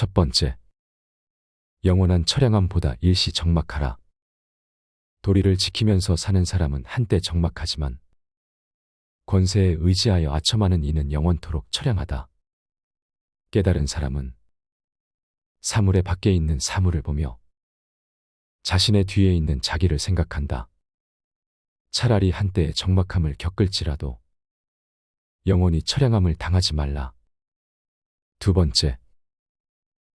첫 번째, 영원한 처량함보다 일시 적막하라. 도리를 지키면서 사는 사람은 한때 적막하지만 권세에 의지하여 아첨하는 이는 영원토록 처량하다. 깨달은 사람은 사물의 밖에 있는 사물을 보며 자신의 뒤에 있는 자기를 생각한다. 차라리 한때의 적막함을 겪을지라도 영원히 처량함을 당하지 말라. 두 번째,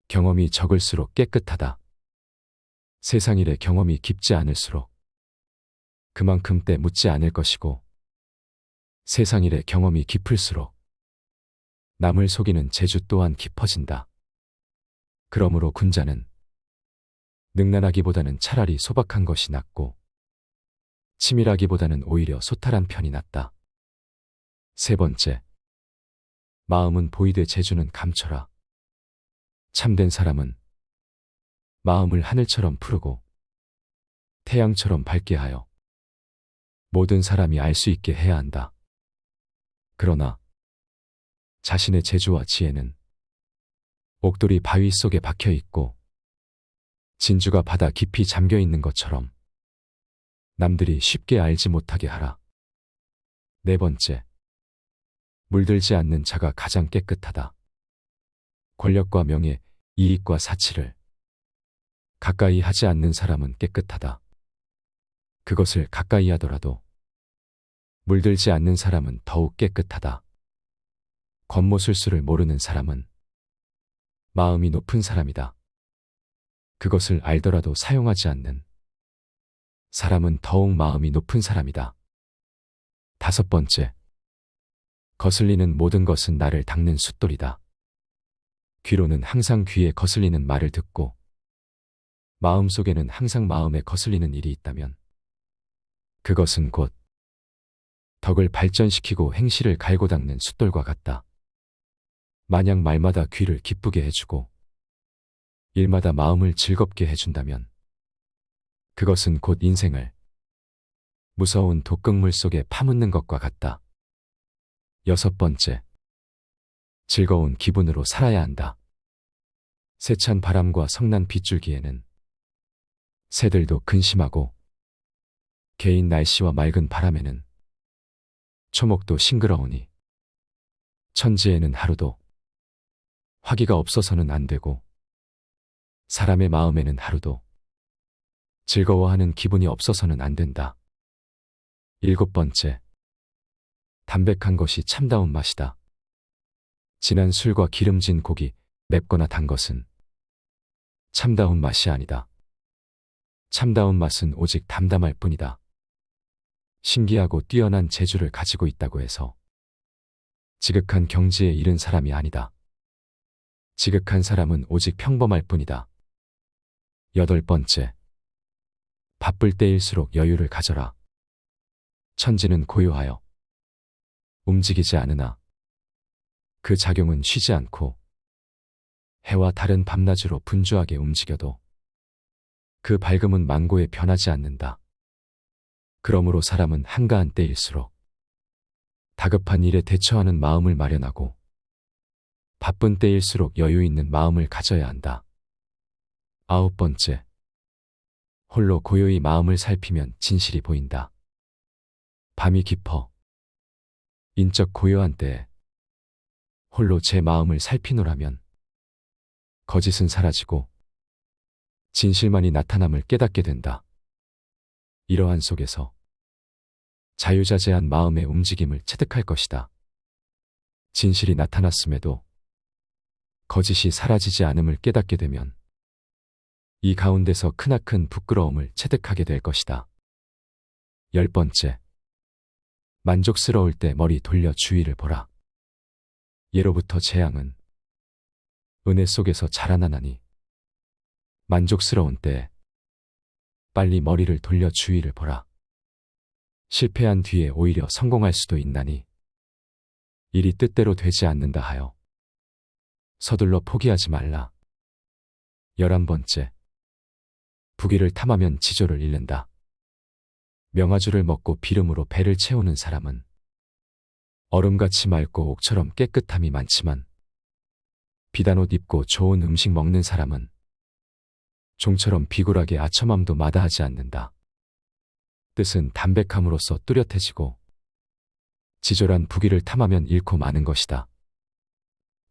경험이 적을수록 깨끗하다. 세상 일의 경험이 깊지 않을수록 그만큼 때 묻지 않을 것이고 세상 일의 경험이 깊을수록 남을 속이는 재주 또한 깊어진다. 그러므로 군자는 능란하기보다는 차라리 소박한 것이 낫고 치밀하기보다는 오히려 소탈한 편이 낫다. 세 번째, 마음은 보이되 재주는 감춰라. 참된 사람은 마음을 하늘처럼 푸르고 태양처럼 밝게 하여 모든 사람이 알 수 있게 해야 한다. 그러나 자신의 재주와 지혜는 옥돌이 바위 속에 박혀 있고 진주가 바다 깊이 잠겨 있는 것처럼 남들이 쉽게 알지 못하게 하라. 네 번째, 물들지 않는 자가 가장 깨끗하다. 권력과 명예, 이익과 사치를 가까이 하지 않는 사람은 깨끗하다. 그것을 가까이 하더라도 물들지 않는 사람은 더욱 깨끗하다. 겉모술수를 모르는 사람은 마음이 높은 사람이다. 그것을 알더라도 사용하지 않는 사람은 더욱 마음이 높은 사람이다. 다섯 번째, 거슬리는 모든 것은 나를 닦는 숫돌이다. 귀로는 항상 귀에 거슬리는 말을 듣고 마음속에는 항상 마음에 거슬리는 일이 있다면 그것은 곧 덕을 발전시키고 행실을 갈고 닦는 숫돌과 같다. 만약 말마다 귀를 기쁘게 해주고 일마다 마음을 즐겁게 해준다면 그것은 곧 인생을 무서운 독극물 속에 파묻는 것과 같다. 여섯 번째, 즐거운 기분으로 살아야 한다. 세찬 바람과 성난 빗줄기에는 새들도 근심하고 개인 날씨와 맑은 바람에는 초목도 싱그러우니 천지에는 하루도 화기가 없어서는 안 되고 사람의 마음에는 하루도 즐거워하는 기분이 없어서는 안 된다. 일곱 번째, 담백한 것이 참다운 맛이다. 진한 술과 기름진 고기, 맵거나 단 것은 참다운 맛이 아니다. 참다운 맛은 오직 담담할 뿐이다. 신기하고 뛰어난 재주를 가지고 있다고 해서 지극한 경지에 이른 사람이 아니다. 지극한 사람은 오직 평범할 뿐이다. 여덟 번째. 바쁠 때일수록 여유를 가져라. 천지는 고요하여 움직이지 않으나 그 작용은 쉬지 않고 해와 다른 밤낮으로 분주하게 움직여도 그 밝음은 망고에 변하지 않는다. 그러므로 사람은 한가한 때일수록 다급한 일에 대처하는 마음을 마련하고 바쁜 때일수록 여유 있는 마음을 가져야 한다. 아홉 번째. 홀로 고요히 마음을 살피면 진실이 보인다. 밤이 깊어 인적 고요한 때에 홀로 제 마음을 살피노라면 거짓은 사라지고 진실만이 나타남을 깨닫게 된다. 이러한 속에서 자유자재한 마음의 움직임을 체득할 것이다. 진실이 나타났음에도 거짓이 사라지지 않음을 깨닫게 되면 이 가운데서 크나큰 부끄러움을 체득하게 될 것이다. 열 번째. 만족스러울 때 머리 돌려 주위를 보라. 예로부터 재앙은 은혜 속에서 자라나나니 만족스러운 때 빨리 머리를 돌려 주위를 보라. 실패한 뒤에 오히려 성공할 수도 있나니 일이 뜻대로 되지 않는다 하여 서둘러 포기하지 말라. 열한 번째. 부기를 탐하면 지조를 잃는다. 명아주를 먹고 비름으로 배를 채우는 사람은 얼음같이 맑고 옥처럼 깨끗함이 많지만 비단 옷 입고 좋은 음식 먹는 사람은 종처럼 비굴하게 아첨함도 마다하지 않는다. 뜻은 담백함으로써 뚜렷해지고 지졸한 부기를 탐하면 잃고 마는 것이다.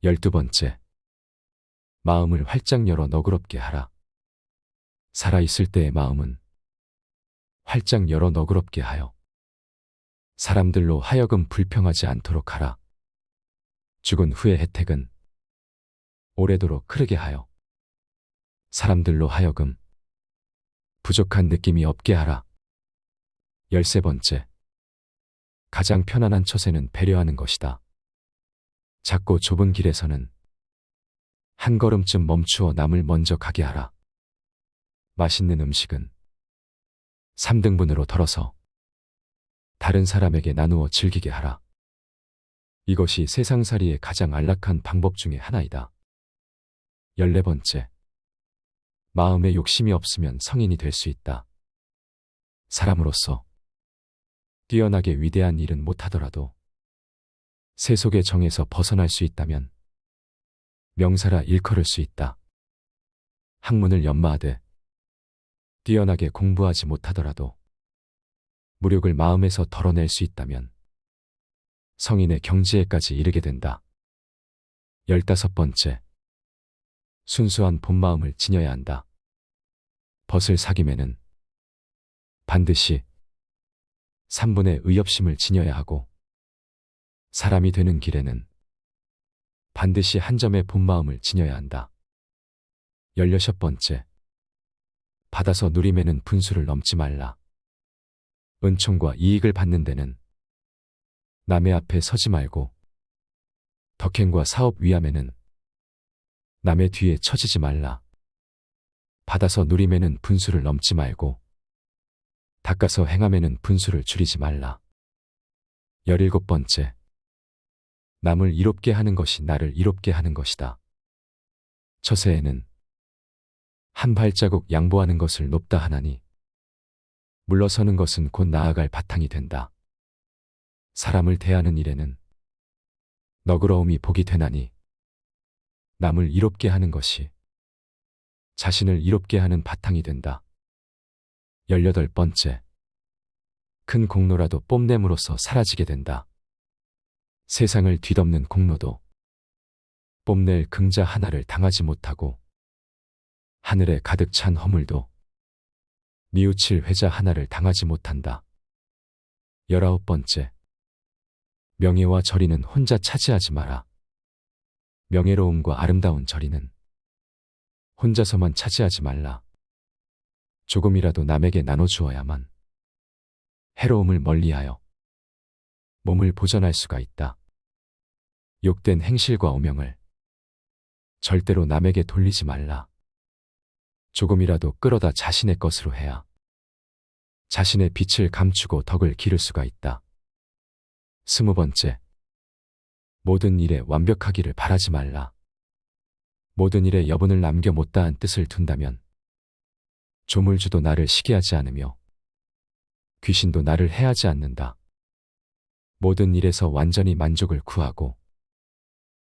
열두 번째. 마음을 활짝 열어 너그럽게 하라. 살아있을 때의 마음은 활짝 열어 너그럽게 하여 사람들로 하여금 불평하지 않도록 하라. 죽은 후의 혜택은 오래도록 흐르게 하여 사람들로 하여금 부족한 느낌이 없게 하라. 열세 번째. 가장 편안한 처세는 배려하는 것이다. 작고 좁은 길에서는 한 걸음쯤 멈추어 남을 먼저 가게 하라. 맛있는 음식은 3등분으로 덜어서 다른 사람에게 나누어 즐기게 하라. 이것이 세상살이의 가장 안락한 방법 중의 하나이다. 열네 번째. 마음에 욕심이 없으면 성인이 될 수 있다. 사람으로서 뛰어나게 위대한 일은 못하더라도 세속의 정에서 벗어날 수 있다면 명사라 일컬을 수 있다. 학문을 연마하되 뛰어나게 공부하지 못하더라도 무력을 마음에서 덜어낼 수 있다면 성인의 경지에까지 이르게 된다. 열다섯 번째. 순수한 본마음을 지녀야 한다. 벗을 사김에는 반드시 3분의 의협심을 지녀야 하고 사람이 되는 길에는 반드시 한 점의 본마음을 지녀야 한다. 열여섯 번째. 받아서 누림에는 분수를 넘지 말라. 은총과 이익을 받는 데는 남의 앞에 서지 말고 덕행과 사업 위함에는 남의 뒤에 처지지 말라. 받아서 누림에는 분수를 넘지 말고 닦아서 행함에는 분수를 줄이지 말라. 열일곱 번째. 남을 이롭게 하는 것이 나를 이롭게 하는 것이다. 처세에는 한 발자국 양보하는 것을 높다 하나니 물러서는 것은 곧 나아갈 바탕이 된다. 사람을 대하는 일에는 너그러움이 복이 되나니 남을 이롭게 하는 것이 자신을 이롭게 하는 바탕이 된다. 열여덟 번째. 큰 공로라도 뽐냄으로써 사라지게 된다. 세상을 뒤덮는 공로도 뽐낼 긍자 하나를 당하지 못하고 하늘에 가득 찬 허물도 뉘우칠 회자 하나를 당하지 못한다. 열아홉 번째. 명예와 절이는 혼자 차지하지 마라. 명예로움과 아름다운 절이는 혼자서만 차지하지 말라. 조금이라도 남에게 나눠주어야만 해로움을 멀리하여 몸을 보전할 수가 있다. 욕된 행실과 오명을 절대로 남에게 돌리지 말라. 조금이라도 끌어다 자신의 것으로 해야 자신의 빛을 감추고 덕을 기를 수가 있다. 스무 번째. 모든 일에 완벽하기를 바라지 말라. 모든 일에 여분을 남겨 못다한 뜻을 둔다면 조물주도 나를 시기하지 않으며 귀신도 나를 해하지 않는다. 모든 일에서 완전히 만족을 구하고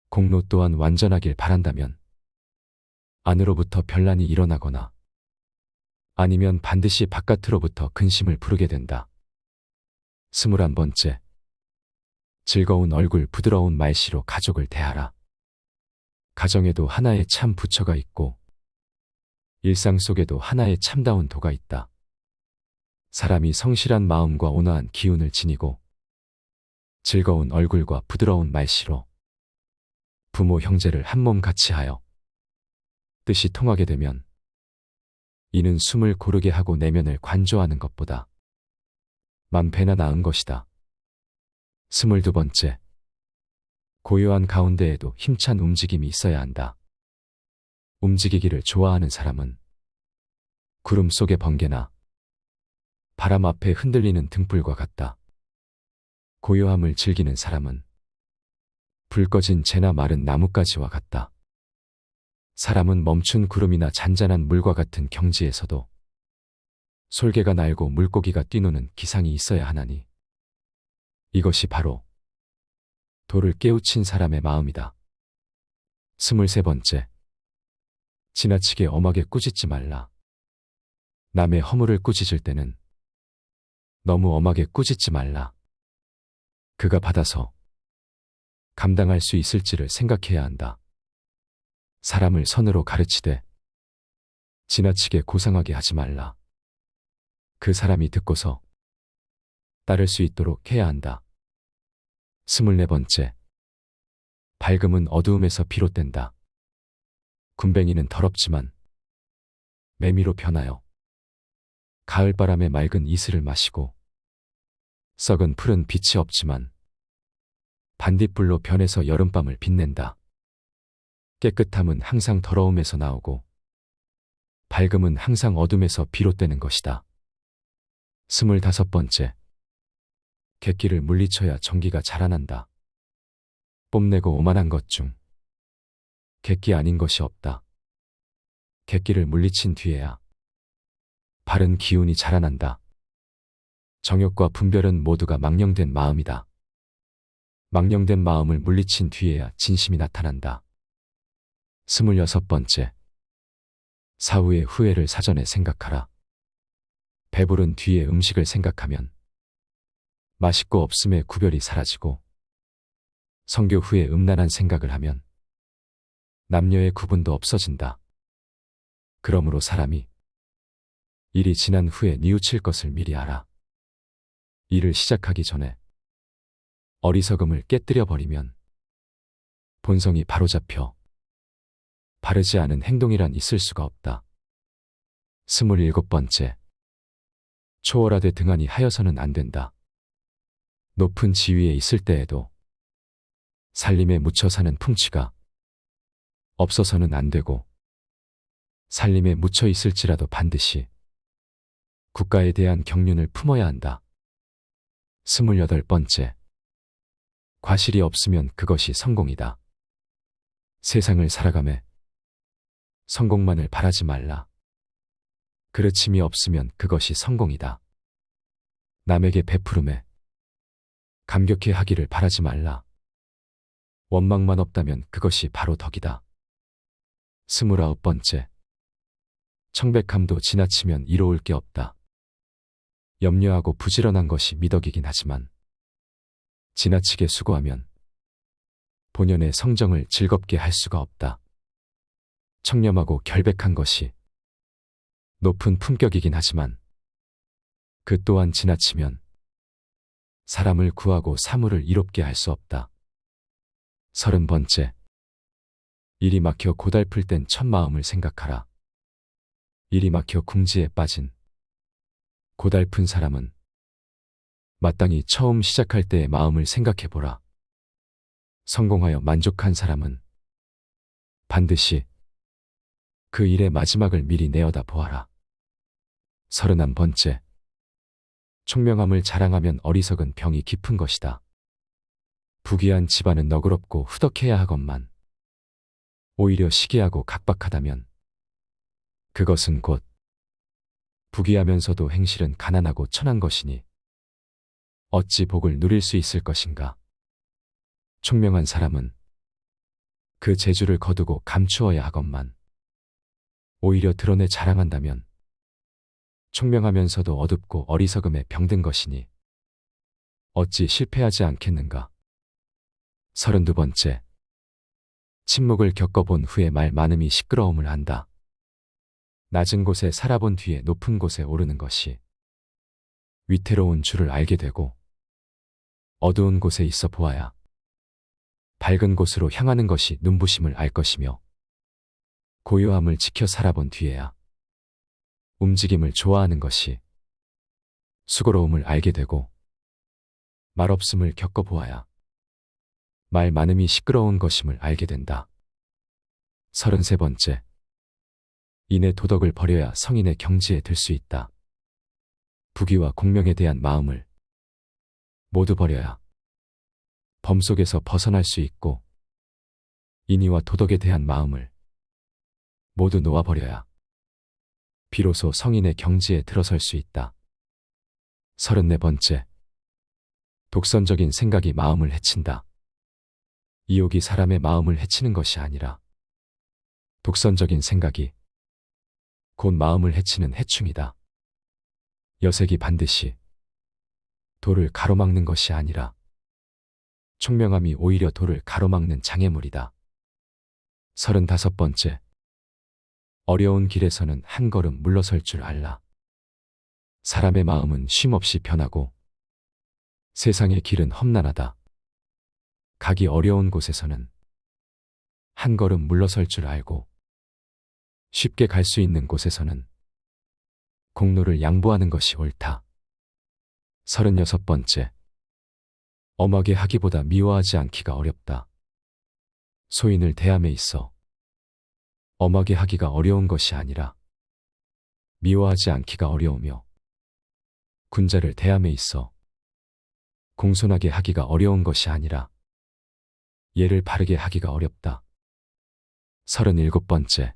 공로 또한 완전하길 바란다면 안으로부터 변란이 일어나거나 아니면 반드시 바깥으로부터 근심을 부르게 된다. 스물한 번째. 즐거운 얼굴 부드러운 말씨로 가족을 대하라. 가정에도 하나의 참 부처가 있고 일상 속에도 하나의 참다운 도가 있다. 사람이 성실한 마음과 온화한 기운을 지니고 즐거운 얼굴과 부드러운 말씨로 부모 형제를 한몸 같이 하여 뜻이 통하게 되면 이는 숨을 고르게 하고 내면을 관조하는 것보다 만 배나 나은 것이다. 스물두 번째. 고요한 가운데에도 힘찬 움직임이 있어야 한다. 움직이기를 좋아하는 사람은 구름 속의 번개나 바람 앞에 흔들리는 등불과 같다. 고요함을 즐기는 사람은 불 꺼진 재나 마른 나뭇가지와 같다. 사람은 멈춘 구름이나 잔잔한 물과 같은 경지에서도 솔개가 날고 물고기가 뛰노는 기상이 있어야 하나니 이것이 바로 돌을 깨우친 사람의 마음이다. 스물세 번째. 지나치게 엄하게 꾸짖지 말라. 남의 허물을 꾸짖을 때는 너무 엄하게 꾸짖지 말라. 그가 받아서 감당할 수 있을지를 생각해야 한다. 사람을 선으로 가르치되 지나치게 고상하게 하지 말라. 그 사람이 듣고서 따를 수 있도록 해야 한다. 스물네 번째. 밝음은 어두움에서 비롯된다. 군뱅이는 더럽지만 매미로 변하여 가을바람에 맑은 이슬을 마시고 썩은 풀은 빛이 없지만 반딧불로 변해서 여름밤을 빛낸다. 깨끗함은 항상 더러움에서 나오고 밝음은 항상 어둠에서 비롯되는 것이다. 스물다섯 번째. 객기를 물리쳐야 전기가 자라난다. 뽐내고 오만한 것 중 객기 아닌 것이 없다. 객기를 물리친 뒤에야 바른 기운이 자라난다. 정욕과 분별은 모두가 망령된 마음이다. 망령된 마음을 물리친 뒤에야 진심이 나타난다. 스물여섯 번째. 사후의 후회를 사전에 생각하라. 배부른 뒤에 음식을 생각하면 맛있고 없음의 구별이 사라지고 성교 후에 음란한 생각을 하면 남녀의 구분도 없어진다. 그러므로 사람이 일이 지난 후에 뉘우칠 것을 미리 알아. 일을 시작하기 전에 어리석음을 깨뜨려 버리면 본성이 바로잡혀 바르지 않은 행동이란 있을 수가 없다. 스물일곱 번째. 초월하되 등한히 하여서는 안 된다. 높은 지위에 있을 때에도 살림에 묻혀 사는 풍치가 없어서는 안 되고 살림에 묻혀 있을지라도 반드시 국가에 대한 경륜을 품어야 한다. 스물여덟 번째. 과실이 없으면 그것이 성공이다. 세상을 살아가매 성공만을 바라지 말라. 그르침이 없으면 그것이 성공이다. 남에게 베푸름에 감격해 하기를 바라지 말라. 원망만 없다면 그것이 바로 덕이다. 스물아홉 번째. 청백함도 지나치면 이로울 게 없다. 염려하고 부지런한 것이 미덕이긴 하지만 지나치게 수고하면 본연의 성정을 즐겁게 할 수가 없다. 청렴하고 결백한 것이 높은 품격이긴 하지만 그 또한 지나치면 사람을 구하고 사물을 이롭게 할 수 없다. 서른 번째. 일이 막혀 고달플 땐 첫 마음을 생각하라. 일이 막혀 궁지에 빠진 고달픈 사람은 마땅히 처음 시작할 때의 마음을 생각해 보라. 성공하여 만족한 사람은 반드시 그 일의 마지막을 미리 내어다 보아라. 서른한 번째. 총명함을 자랑하면 어리석은 병이 깊은 것이다. 부귀한 집안은 너그럽고 후덕해야 하건만 오히려 시기하고 각박하다면 그것은 곧 부귀하면서도 행실은 가난하고 천한 것이니 어찌 복을 누릴 수 있을 것인가. 총명한 사람은 그 재주를 거두고 감추어야 하건만 오히려 드러내 자랑한다면 총명하면서도 어둡고 어리석음에 병든 것이니 어찌 실패하지 않겠는가. 서른두 번째. 침묵을 겪어본 후에 말 많음이 시끄러움을 한다. 낮은 곳에 살아본 뒤에 높은 곳에 오르는 것이 위태로운 줄을 알게 되고 어두운 곳에 있어 보아야 밝은 곳으로 향하는 것이 눈부심을 알 것이며 고요함을 지켜 살아본 뒤에야 움직임을 좋아하는 것이 수고로움을 알게 되고 말없음을 겪어보아야 말 많음이 시끄러운 것임을 알게 된다. 서른세 번째. 인의 도덕을 버려야 성인의 경지에 들 수 있다. 부귀와 공명에 대한 마음을 모두 버려야 범 속에서 벗어날 수 있고 인의와 도덕에 대한 마음을 모두 놓아버려야 비로소 성인의 경지에 들어설 수 있다. 서른네 번째. 독선적인 생각이 마음을 해친다. 이욕이 사람의 마음을 해치는 것이 아니라 독선적인 생각이 곧 마음을 해치는 해충이다. 여색이 반드시 도를 가로막는 것이 아니라 총명함이 오히려 도를 가로막는 장애물이다. 서른다섯 번째. 어려운 길에서는 한 걸음 물러설 줄 알라. 사람의 마음은 쉼없이 변하고 세상의 길은 험난하다. 가기 어려운 곳에서는 한 걸음 물러설 줄 알고 쉽게 갈 수 있는 곳에서는 공로를 양보하는 것이 옳다. 서른여섯 번째. 엄하게 하기보다 미워하지 않기가 어렵다. 소인을 대함에 있어 엄하게 하기가 어려운 것이 아니라 미워하지 않기가 어려우며 군자를 대함에 있어 공손하게 하기가 어려운 것이 아니라 예를 바르게 하기가 어렵다. 서른일곱 번째.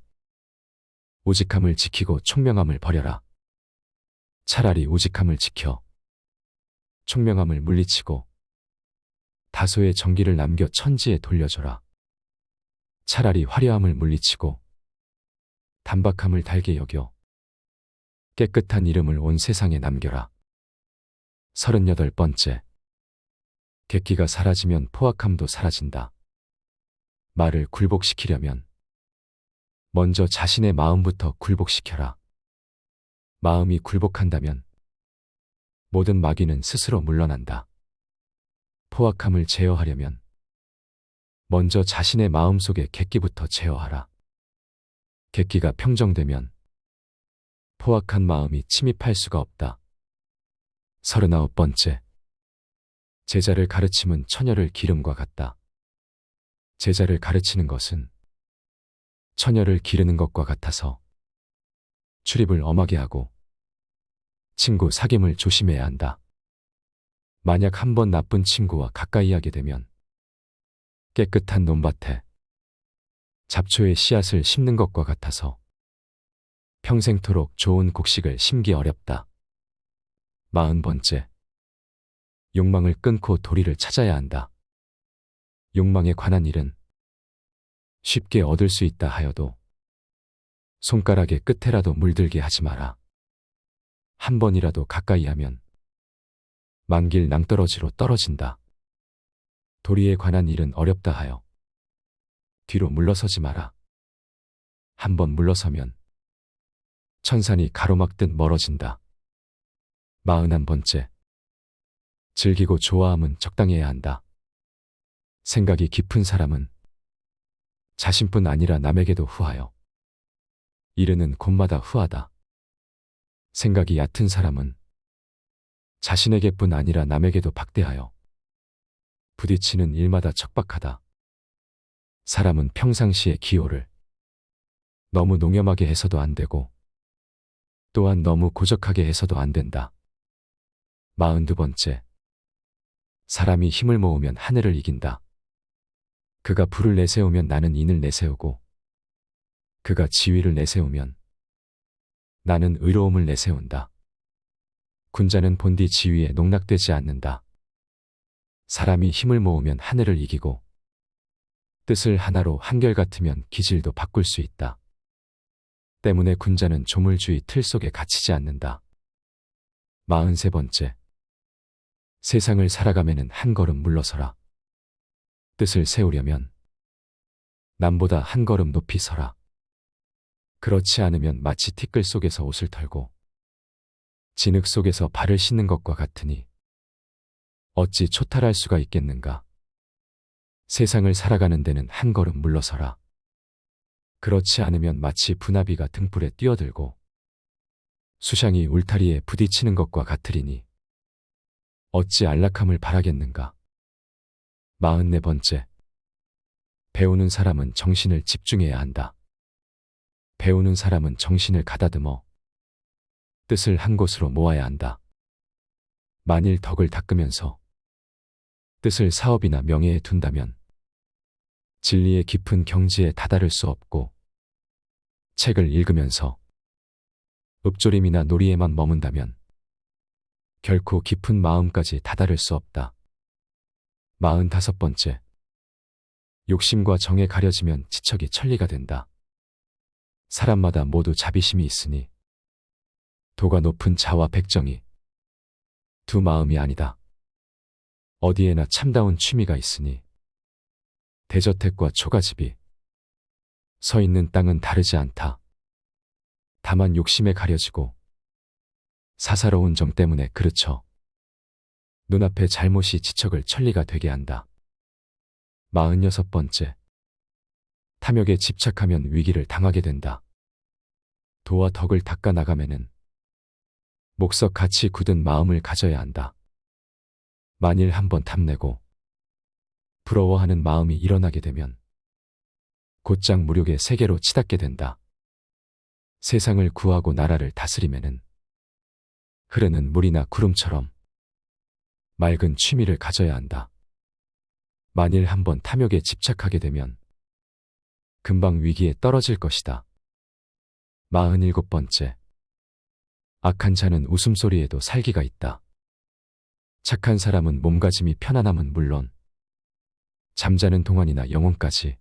오직함을 지키고 총명함을 버려라. 차라리 오직함을 지켜 총명함을 물리치고 다소의 정기를 남겨 천지에 돌려줘라. 차라리 화려함을 물리치고 단박함을 달게 여겨 깨끗한 이름을 온 세상에 남겨라. 서른여덟 번째. 객기가 사라지면 포악함도 사라진다. 말을 굴복시키려면 먼저 자신의 마음부터 굴복시켜라. 마음이 굴복한다면 모든 마귀는 스스로 물러난다. 포악함을 제어하려면 먼저 자신의 마음 속의 객기부터 제어하라. 객기가 평정되면 포악한 마음이 침입할 수가 없다. 서른아홉 번째. 제자를 가르침은 처녀를 기름과 같다. 제자를 가르치는 것은 처녀를 기르는 것과 같아서 출입을 엄하게 하고 친구 사귐을 조심해야 한다. 만약 한 번 나쁜 친구와 가까이 하게 되면 깨끗한 논밭에 잡초의 씨앗을 심는 것과 같아서 평생토록 좋은 곡식을 심기 어렵다. 마흔 번째. 욕망을 끊고 도리를 찾아야 한다. 욕망에 관한 일은 쉽게 얻을 수 있다 하여도 손가락의 끝에라도 물들게 하지 마라. 한 번이라도 가까이 하면 만길 낭떠러지로 떨어진다. 도리에 관한 일은 어렵다 하여 뒤로 물러서지 마라. 한번 물러서면 천산이 가로막듯 멀어진다. 마흔한 번째. 즐기고 좋아함은 적당해야 한다. 생각이 깊은 사람은 자신뿐 아니라 남에게도 후하여 이르는 곳마다 후하다. 생각이 얕은 사람은 자신에게뿐 아니라 남에게도 박대하여 부딪히는 일마다 척박하다. 사람은 평상시의 기호를 너무 농염하게 해서도 안 되고 또한 너무 고적하게 해서도 안 된다. 마흔두 번째. 사람이 힘을 모으면 하늘을 이긴다. 그가 불을 내세우면 나는 인을 내세우고 그가 지위를 내세우면 나는 의로움을 내세운다. 군자는 본디 지위에 농락되지 않는다. 사람이 힘을 모으면 하늘을 이기고 뜻을 하나로 한결같으면 기질도 바꿀 수 있다. 때문에 군자는 조물주의 틀 속에 갇히지 않는다. 마흔세 번째. 세상을 살아가면은 한 걸음 물러서라. 뜻을 세우려면 남보다 한 걸음 높이 서라. 그렇지 않으면 마치 티끌 속에서 옷을 털고 진흙 속에서 발을 씻는 것과 같으니 어찌 초탈할 수가 있겠는가. 세상을 살아가는 데는 한 걸음 물러서라. 그렇지 않으면 마치 분화비가 등불에 뛰어들고 수샹이 울타리에 부딪히는 것과 같으리니 어찌 안락함을 바라겠는가. 마흔네 번째. 배우는 사람은 정신을 집중해야 한다. 배우는 사람은 정신을 가다듬어 뜻을 한 곳으로 모아야 한다. 만일 덕을 닦으면서 뜻을 사업이나 명예에 둔다면 진리의 깊은 경지에 다다를 수 없고 책을 읽으면서 읍조림이나 놀이에만 머문다면 결코 깊은 마음까지 다다를 수 없다. 마흔 다섯 번째. 욕심과 정에 가려지면 지척이 천리가 된다. 사람마다 모두 자비심이 있으니 도가 높은 자와 백정이 두 마음이 아니다. 어디에나 참다운 취미가 있으니 대저택과 초가집이 서 있는 땅은 다르지 않다. 다만 욕심에 가려지고 사사로운 정 때문에 그르쳐 눈앞에 잘못이 지척을 천리가 되게 한다. 마흔여섯 번째. 탐욕에 집착하면 위기를 당하게 된다. 도와 덕을 닦아 나가면은 목석 같이 굳은 마음을 가져야 한다. 만일 한번 탐내고 부러워하는 마음이 일어나게 되면 곧장 무력의 세계로 치닫게 된다. 세상을 구하고 나라를 다스리면은 흐르는 물이나 구름처럼 맑은 취미를 가져야 한다. 만일 한번 탐욕에 집착하게 되면 금방 위기에 떨어질 것이다. 마흔일곱 번째. 악한 자는 웃음소리에도 살기가 있다. 착한 사람은 몸가짐이 편안함은 물론 잠자는 동안이나 영혼까지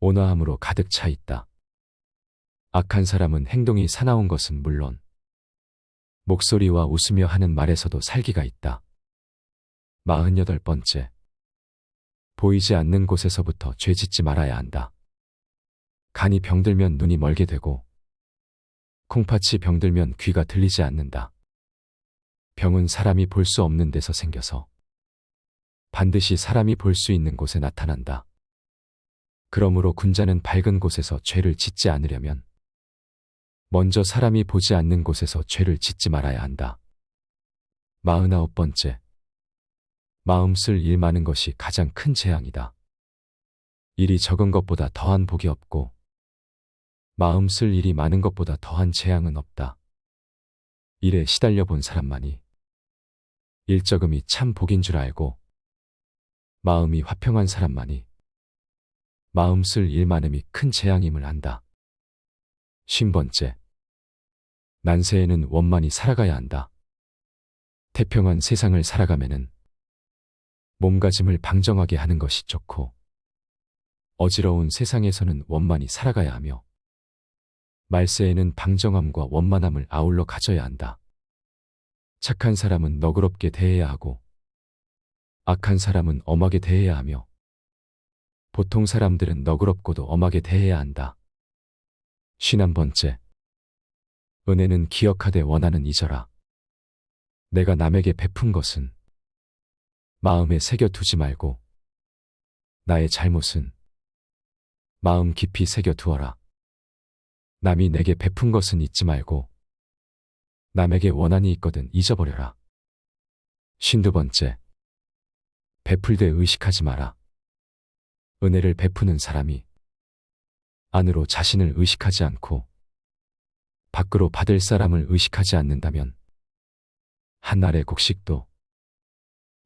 온화함으로 가득 차 있다. 악한 사람은 행동이 사나운 것은 물론 목소리와 웃으며 하는 말에서도 살기가 있다. 마흔여덟 번째. 보이지 않는 곳에서부터 죄 짓지 말아야 한다. 간이 병들면 눈이 멀게 되고 콩팥이 병들면 귀가 들리지 않는다. 병은 사람이 볼 수 없는 데서 생겨서 반드시 사람이 볼 수 있는 곳에 나타난다. 그러므로 군자는 밝은 곳에서 죄를 짓지 않으려면 먼저 사람이 보지 않는 곳에서 죄를 짓지 말아야 한다. 마흔아홉 번째. 마음 쓸 일 많은 것이 가장 큰 재앙이다. 일이 적은 것보다 더한 복이 없고 마음 쓸 일이 많은 것보다 더한 재앙은 없다. 일에 시달려 본 사람만이 일적음이 참 복인 줄 알고 마음이 화평한 사람만이 마음 쓸 일 많음이 큰 재앙임을 안다. 쉰 번째. 난세에는 원만히 살아가야 한다. 태평한 세상을 살아가면은 몸가짐을 방정하게 하는 것이 좋고 어지러운 세상에서는 원만히 살아가야 하며 말세에는 방정함과 원만함을 아울러 가져야 한다. 착한 사람은 너그럽게 대해야 하고 악한 사람은 엄하게 대해야 하며 보통 사람들은 너그럽고도 엄하게 대해야 한다. 쉰한 번째. 은혜는 기억하되 원하는 잊어라. 내가 남에게 베푼 것은 마음에 새겨두지 말고 나의 잘못은 마음 깊이 새겨두어라. 남이 내게 베푼 것은 잊지 말고 남에게 원한이 있거든 잊어버려라. 쉰두 번째. 베풀되 의식하지 마라. 은혜를 베푸는 사람이 안으로 자신을 의식하지 않고 밖으로 받을 사람을 의식하지 않는다면 한날의 곡식도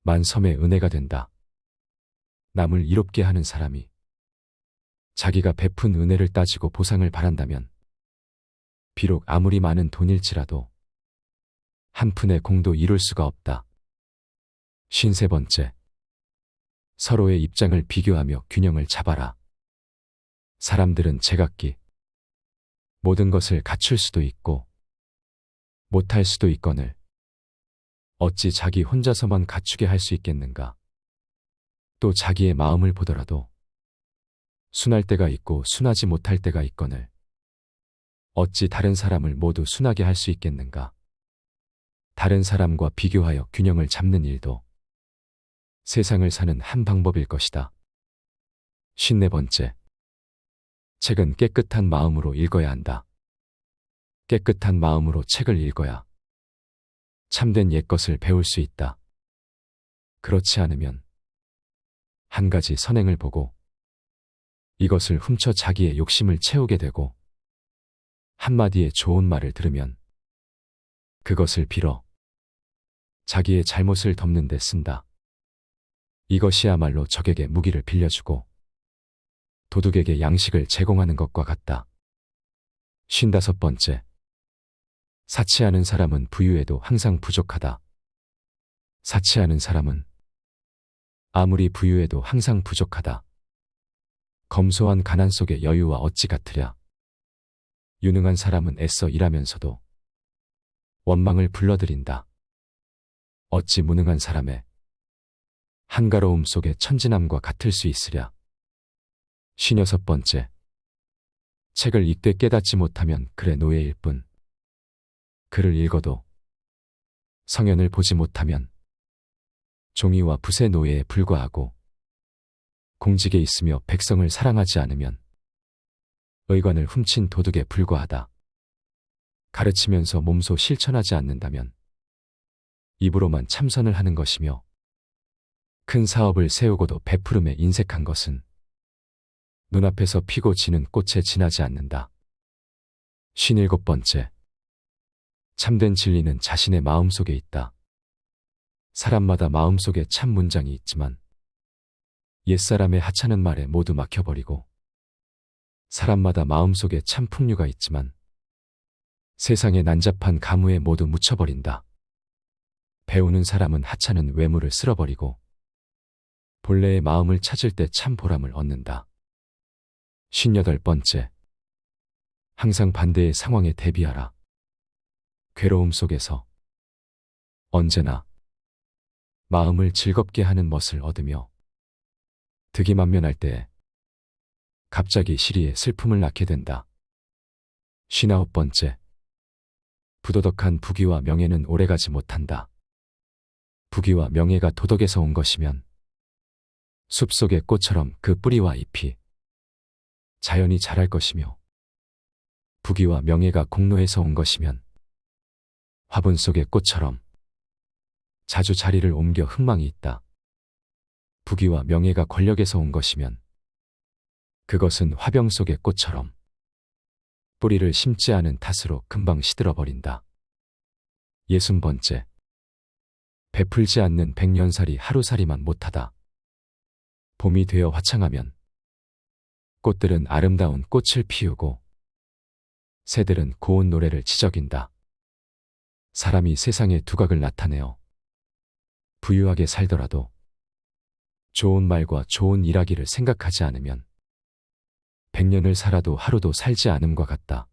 만섬의 은혜가 된다. 남을 이롭게 하는 사람이 자기가 베푼 은혜를 따지고 보상을 바란다면 비록 아무리 많은 돈일지라도 한 푼의 공도 이룰 수가 없다. 쉰세 번째. 서로의 입장을 비교하며 균형을 잡아라. 사람들은 제각기 모든 것을 갖출 수도 있고 못할 수도 있거늘 어찌 자기 혼자서만 갖추게 할 수 있겠는가? 또 자기의 마음을 보더라도 순할 때가 있고 순하지 못할 때가 있거늘 어찌 다른 사람을 모두 순하게 할 수 있겠는가? 다른 사람과 비교하여 균형을 잡는 일도 세상을 사는 한 방법일 것이다. 쉰네 번째. 책은 깨끗한 마음으로 읽어야 한다. 깨끗한 마음으로 책을 읽어야 참된 옛것을 배울 수 있다. 그렇지 않으면 한 가지 선행을 보고 이것을 훔쳐 자기의 욕심을 채우게 되고 한마디의 좋은 말을 들으면 그것을 빌어 자기의 잘못을 덮는 데 쓴다. 이것이야말로 적에게 무기를 빌려주고 도둑에게 양식을 제공하는 것과 같다. 쉰다섯 번째. 사치하는 사람은 부유에도 항상 부족하다. 사치하는 사람은 아무리 부유해도 항상 부족하다. 검소한 가난 속의 여유와 어찌 같으랴. 유능한 사람은 애써 일하면서도 원망을 불러들인다. 어찌 무능한 사람의 한가로움 속에 천진함과 같을 수 있으랴. 쉰여섯 번째. 책을 읽되 깨닫지 못하면 글의 노예일 뿐. 글을 읽어도 성현을 보지 못하면 종이와 붓의 노예에 불과하고 공직에 있으며 백성을 사랑하지 않으면 의관을 훔친 도둑에 불과하다. 가르치면서 몸소 실천하지 않는다면 입으로만 참선을 하는 것이며 큰 사업을 세우고도 베푸름에 인색한 것은 눈앞에서 피고 지는 꽃에 지나지 않는다. 쉰일곱 번째. 참된 진리는 자신의 마음속에 있다. 사람마다 마음속에 참 문장이 있지만 옛사람의 하찮은 말에 모두 막혀버리고 사람마다 마음속에 참 풍류가 있지만 세상의 난잡한 가무에 모두 묻혀버린다. 배우는 사람은 하찮은 외모를 쓸어버리고 본래의 마음을 찾을 때 참 보람을 얻는다. 쉰여덟 번째. 항상 반대의 상황에 대비하라. 괴로움 속에서 언제나 마음을 즐겁게 하는 멋을 얻으며 득이 만면할 때에 갑자기 시리에 슬픔을 낳게 된다. 쉰아홉 번째. 부도덕한 부귀와 명예는 오래가지 못한다. 부귀와 명예가 도덕에서 온 것이면 숲속의 꽃처럼 그 뿌리와 잎이 자연히 자랄 것이며 부귀와 명예가 공로에서 온 것이면 화분 속의 꽃처럼 자주 자리를 옮겨 흥망이 있다. 부귀와 명예가 권력에서 온 것이면 그것은 화병 속의 꽃처럼 뿌리를 심지 않은 탓으로 금방 시들어 버린다. 예순 번째. 베풀지 않는 백년살이 하루살이만 못하다. 봄이 되어 화창하면 꽃들은 아름다운 꽃을 피우고 새들은 고운 노래를 지저긴다. 사람이 세상의 두각을 나타내어 부유하게 살더라도 좋은 말과 좋은 일하기를 생각하지 않으면 백년을 살아도 하루도 살지 않음과 같다.